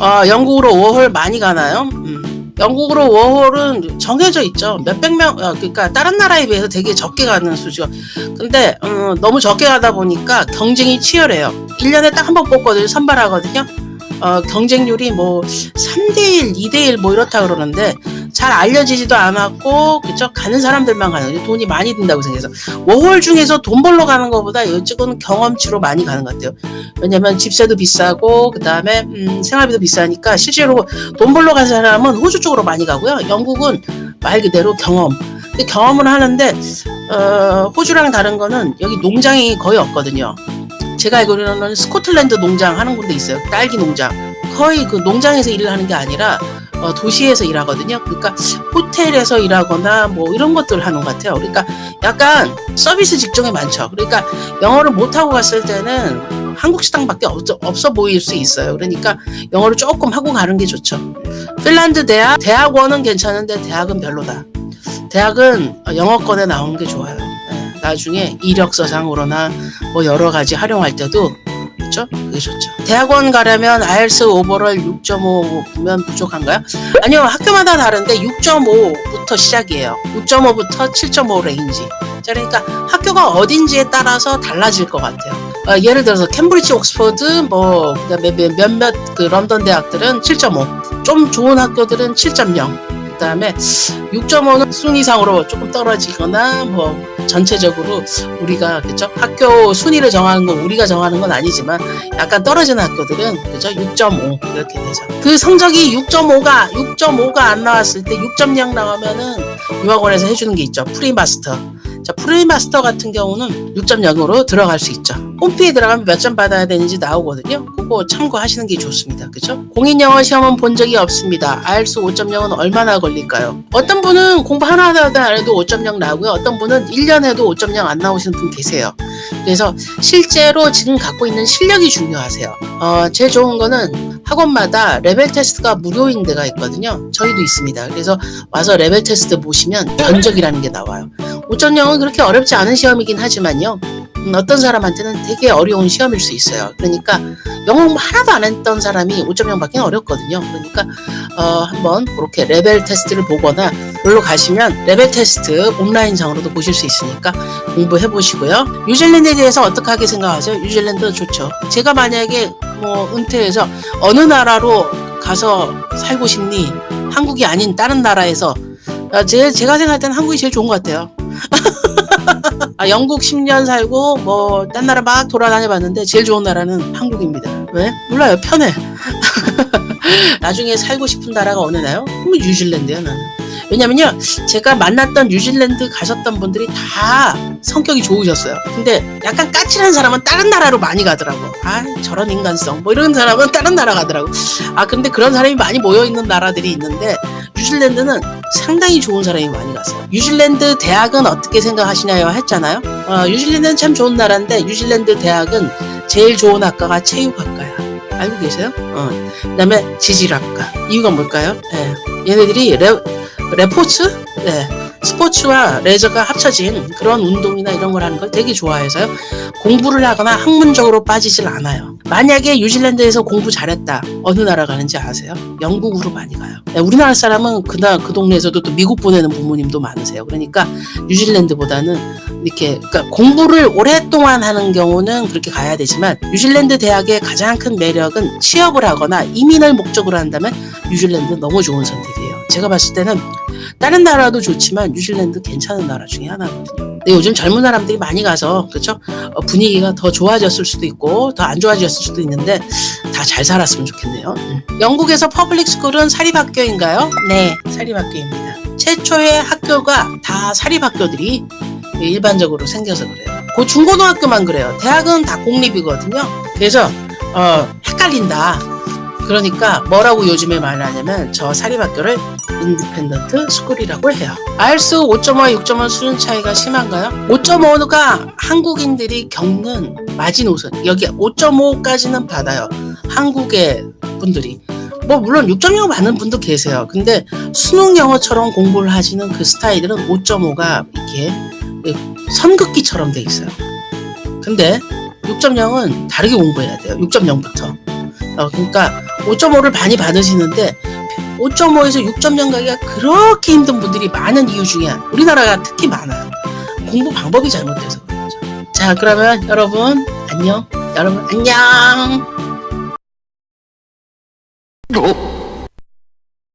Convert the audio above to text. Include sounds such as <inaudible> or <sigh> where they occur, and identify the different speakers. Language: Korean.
Speaker 1: 어, 영국으로 워홀 많이 가나요? 음. 영국으로 워홀은 정해져 있죠. 몇백 명, 어, 그러니까 다른 나라에 비해서 되게 적게 가는 수죠. 근데 음, 너무 적게 가다 보니까 경쟁이 치열해요. 1년에 딱 한 번 뽑거든요. 선발하거든요. 어, 경쟁률이 뭐 3대1, 2대1 뭐 이렇다 그러는데 잘 알려지지도 않았고 그쵸 가는 사람들만 가는. 돈이 많이 든다고 생각해서 워홀 중에서 돈 벌러 가는 것보다 이쪽은 경험치로 많이 가는 것 같아요. 왜냐면 집세도 비싸고 그 다음에 음, 생활비도 비싸니까 실제로 돈 벌러 간 사람은 호주 쪽으로 많이 가고요. 영국은 말 그대로 경험. 경험을 하는데 어, 호주랑 다른 거는 여기 농장이 거의 없거든요. 제가 알기로는 스코틀랜드 농장 하는 군데 있어요. 딸기 농장. 거의 그 농장에서 일을 하는 게 아니라 어, 도시에서 일하거든요. 그러니까 호텔에서 일하거나 뭐 이런 것들 하는 것 같아요. 그러니까 약간 서비스 직종이 많죠. 그러니까 영어를 못하고 갔을 때는 한국 식당밖에 없어, 없어 보일 수 있어요. 그러니까 영어를 조금 하고 가는 게 좋죠. 핀란드 대학, 대학원은 괜찮은데 대학은 별로다. 대학은 영어권에 나오는 게 좋아요. 예, 나중에 이력서상으로나 뭐 여러 가지 활용할 때도 그렇죠? 그게 좋죠. 대학원 가려면 IELTS 오버럴 6.5면 부족한가요? 아니요, 학교마다 다른데 6.5부터 시작이에요. 6.5부터 7.5 레인지. 자, 그러니까 학교가 어딘지에 따라서 달라질 것 같아요. 어, 예를 들어서 캠브리지, 옥스퍼드, 뭐 그다음에 몇- 몇몇 그 런던 대학들은 7.5, 좀 좋은 학교들은 7.0. 그다음에 6.5는 순위상으로 조금 떨어지거나 뭐 전체적으로 우리가 그죠 학교 순위를 정하는 건 우리가 정하는 건 아니지만 약간 떨어지는 학교들은 그죠 6.5 이렇게 되죠. 그 성적이 6.5가 6.5가 안 나왔을 때 6.0 나오면은 유학원에서 해주는 게 있죠 프리마스터. 자 프리마스터 같은 경우는 6.0으로 들어갈 수 있죠. 홈피에 들어가면 몇 점 받아야 되는지 나오거든요. 그거 참고하시는 게 좋습니다. 그죠? 공인영어 시험은 본 적이 없습니다. IELTS 5.0은 얼마나 걸릴까요? 어떤 분은 공부 하나 하다 안 해도 5.0 나오고요. 어떤 분은 1년 해도 5.0 안 나오시는 분 계세요. 그래서 실제로 지금 갖고 있는 실력이 중요하세요. 어, 제일 좋은 거는 학원마다 레벨 테스트가 무료인 데가 있거든요. 저희도 있습니다. 그래서 와서 레벨 테스트 보시면 견적이라는 게 나와요. 5.0은 그렇게 어렵지 않은 시험이긴 하지만요. 음, 어떤 사람한테는 되게 어려운 시험일 수 있어요. 그러니까 영어 공부 하나도 안 했던 사람이 5.0 받기는 어렵거든요. 그러니까 어, 한번 그렇게 레벨 테스트를 보거나 놀러 가시면 레벨 테스트 온라인상으로도 보실 수 있으니까 공부해 보시고요. 뉴질랜드에 대해서 어떻게 생각하세요? 뉴질랜드 좋죠. 제가 만약에 뭐 은퇴해서 어느 나라로 가서 살고 싶니? 한국이 아닌 다른 나라에서 아, 제, 제가 생각할 때는 한국이 제일 좋은 것 같아요. <laughs> 아, 영국 10년 살고 뭐 딴 나라 막 돌아다녀 봤는데 제일 좋은 나라는 한국입니다. 왜? 몰라요. 편해. <laughs> 나중에 살고 싶은 나라가 어느 나요? 그럼 뉴질랜드야 나는. 왜냐면요 제가 만났던 뉴질랜드 가셨던 분들이 다 성격이 좋으셨어요. 근데 약간 까칠한 사람은 다른 나라로 많이 가더라고. 아 저런 인간성 뭐 이런 사람은 다른 나라 가더라고. 아 근데 그런 사람이 많이 모여 있는 나라들이 있는데 뉴질랜드는 상당히 좋은 사람이 많이 갔어요. 뉴질랜드 대학은 어떻게 생각하시나요? 했잖아요. 어, 뉴질랜드는 참 좋은 나라인데 뉴질랜드 대학은 제일 좋은 학과가 체육학과야. 알고 계세요? 어. 그 다음에 지질학과. 이유가 뭘까요? 예. 얘네들이 레, 레포츠? 네. 스포츠와 레저가 합쳐진 그런 운동이나 이런 걸 하는 걸 되게 좋아해서요. 공부를 하거나 학문적으로 빠지질 않아요. 만약에 뉴질랜드에서 공부 잘했다. 어느 나라 가는지 아세요? 영국으로 많이 가요. 네, 우리나라 사람은 그나 그 동네에서도 또 미국 보내는 부모님도 많으세요. 그러니까 뉴질랜드보다는 이렇게 그러니까 공부를 오랫동안 하는 경우는 그렇게 가야 되지만 뉴질랜드 대학의 가장 큰 매력은 취업을 하거나 이민을 목적으로 한다면 뉴질랜드 너무 좋은 선택이에요. 제가 봤을 때는 다른 나라도 좋지만 뉴질랜드 괜찮은 나라 중에 하나거든요. 근데 요즘 젊은 사람들이 많이 가서 그렇죠 어, 분위기가 더 좋아졌을 수도 있고 더 안 좋아졌을 수도 있는데 다 잘 살았으면 좋겠네요. 음. 영국에서 퍼블릭 스쿨은 사립학교인가요? 네, 사립학교입니다. 최초의 학교가 다 사립학교들이 일반적으로 생겨서 그래요. 그 중고등학교만 그래요. 대학은 다 공립이거든요. 그래서 어, 헷갈린다. 그러니까 뭐라고 요즘에 말하냐면 저 사립학교를 인디펜던트 스쿨이라고 해요. IELTS 5.5와 6.5 수준 차이가 심한가요? 5.5가 한국인들이 겪는 마지노선. 여기 5.5까지는 받아요. 한국의 분들이. 뭐 물론 6.0 받는 분도 계세요. 근데 수능 영어처럼 공부를 하시는 그 스타일들은 5.5가 이렇게 선긋기처럼 돼 있어요. 근데 6.0은 다르게 공부해야 돼요. 6.0부터. 어, 그러니까 5.5를 많이 받으시는데 5.5에서 6.0 가기가 그렇게 힘든 분들이 많은 이유 중에 하나. 우리나라가 특히 많아요. 공부 방법이 잘못돼서 그렇죠. 자, 그러면 여러분 안녕. 여러분 안녕.